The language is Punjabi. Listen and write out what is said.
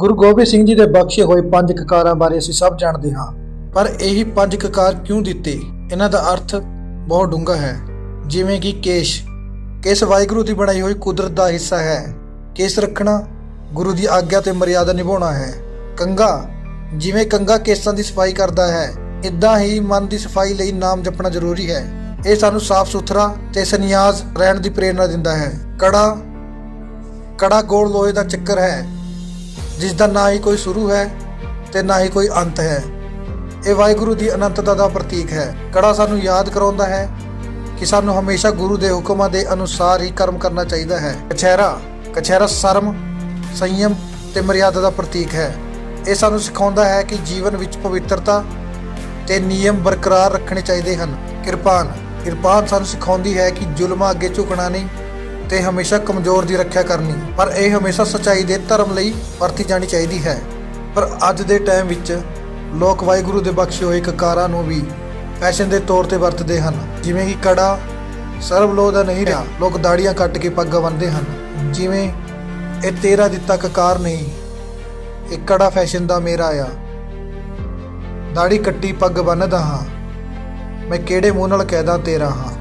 ਗੁਰੂ ਗੋਬਿੰਦ ਸਿੰਘ ਜੀ ਦੇ ਬਖਸ਼ੇ ਹੋਏ ਪੰਜ ਕਕਾਰਾਂ ਬਾਰੇ ਅਸੀਂ ਸਭ ਜਾਣਦੇ ਹਾਂ। ਪਰ ਇਹੀ ਪੰਜ ਕਕਾਰ ਕਿਉਂ ਦਿੱਤੇ? ਇਹਨਾਂ ਦਾ ਅਰਥ ਬਹੁਤ ਡੂੰਘਾ ਹੈ। ਜਿਵੇਂ ਕਿ ਕੇਸ਼। ਕੇਸ ਵਾਹਿਗੁਰੂ ਦੀ ਬਣਾਈ ਹੋਈ ਕੁਦਰਤ ਦਾ ਹਿੱਸਾ ਹੈ? ਕੇਸ ਰੱਖਣਾ ਗੁਰੂ ਦੀ ਆਗਿਆ ਤੇ ਮਰਿਆਦਾ ਨਿਭਾਉਣਾ ਹੈ? ਕੰਗਾ ਜਿਵੇਂ ਕੰਗਾ ਕੇਸਾਂ ਦੀ ਸਫ਼ਾਈ ਕਰਦਾ ਹੈ ਇਦਾਂ ਹੀ ਮਨ ਦੀ ਸਫ਼ਾਈ ਲਈ ਨਾਮ ਜਪਣਾ ਜ਼ਰੂਰੀ ਹੈ। ਇਹ ਸਾਨੂੰ ਸਾਫ਼ ਸੁਥਰਾ ਤੇ ਸੰਨਿਆਸ ਰਹਿਣ ਦੀ ਪ੍ਰੇਰਣਾ ਦਿੰਦਾ ਹੈ। ਕੜਾ। ਕੜਾ ਗੋਲ ਲੋਹੇ ਦਾ ਚੱਕਰ ਹੈ। ਜਿਸ ਦਾ ਨਾ ਹੀ ਕੋਈ ਸ਼ੁਰੂ ਹੈ ਤੇ ਨਾ ਹੀ ਕੋਈ ਅੰਤ ਹੈ। ਇਹ ਵਾਹਿਗੁਰੂ ਦੀ ਅਨੰਤਤਾ ਦਾ ਪ੍ਰਤੀਕ ਹੈ। ਕੜਾ ਸਾਨੂੰ ਯਾਦ ਕਰਾਉਂਦਾ ਹੈ ਕਿ ਸਾਨੂੰ ਹਮੇਸ਼ਾ ਗੁਰੂ ਦੇ ਹੁਕਮਾਂ ਦੇ ਅਨੁਸਾਰ ਹੀ ਕਰਮ ਕਰਨਾ ਚਾਹੀਦਾ ਹੈ। ਕਛਹਿਰਾ ਕਛਹਿਰਾ ਸ਼ਰਮ, ਸੰਯਮ ਤੇ ਮਰਿਆਦਾ ਦਾ ਪ੍ਰਤੀਕ ਹੈ। ਇਹ ਸਾਨੂੰ ਸਿਖਾਉਂਦਾ ਹੈ ਕਿ ਜੀਵਨ ਵਿੱਚ ਪਵਿੱਤਰਤਾ ਤੇ ਨਿਯਮ ਬਰਕਰਾਰ ਰੱਖਣੇ ਚਾਹੀਦੇ ਹਨ। ਕਿਰਪਾਨ ਕਿਰਪਾਨ ਸਾਨੂੰ ਸਿਖਾਉਂਦੀ ਹੈ ਕਿ ਜ਼ੁਲਮਾਂ ਅੱਗੇ ਝੁਕਣਾ ਨਹੀਂ ਤੇ ਹਮੇਸ਼ਾ ਕਮਜ਼ੋਰ ਦੀ ਰੱਖਿਆ ਕਰਨੀ, ਪਰ ਇਹ ਹਮੇਸ਼ਾ ਸਚਾਈ ਦੇ ਧਰਮ ਲਈ ਵਰਤੀ ਜਾਣੀ ਚਾਹੀਦੀ ਹੈ। ਪਰ ਅੱਜ ਦੇ ਟਾਈਮ ਵਿੱਚ ਲੋਕ ਵਾਹਿਗੁਰੂ ਦੇ ਬਖਸ਼ੇ ਹੋਏ ਕਕਾਰਾਂ ਨੂੰ ਵੀ ਫੈਸ਼ਨ ਦੇ ਤੌਰ ਤੇ ਵਰਤਦੇ ਹਨ। ਜਿਵੇਂ ਕਿ ਕੜਾ ਸਰਬ ਲੋਹ ਦਾ ਨਹੀਂ ਰਿਹਾ, ਲੋਕ ਦਾੜੀਆਂ ਕੱਟ ਕੇ ਪੱਗਾਂ ਬੰਨ੍ਹਦੇ ਹਨ। ਜਿਵੇਂ ਇਹ ਤੇਰਾ ਦਿੱਤਾ ਕਕਾਰ ਨਹੀਂ, ਇਹ ਕੜਾ ਫੈਸ਼ਨ ਦਾ ਮੇਰਾ ਆ। ਦਾੜੀ ਕੱਟੀ ਪੱਗ ਬੰਨਦਾ ਹਾਂ, ਮੈਂ ਕਿਹੜੇ ਮੂੰਹ ਨਾਲ ਕਹਿਦਾ ਤੇਰਾ ਹਾਂ?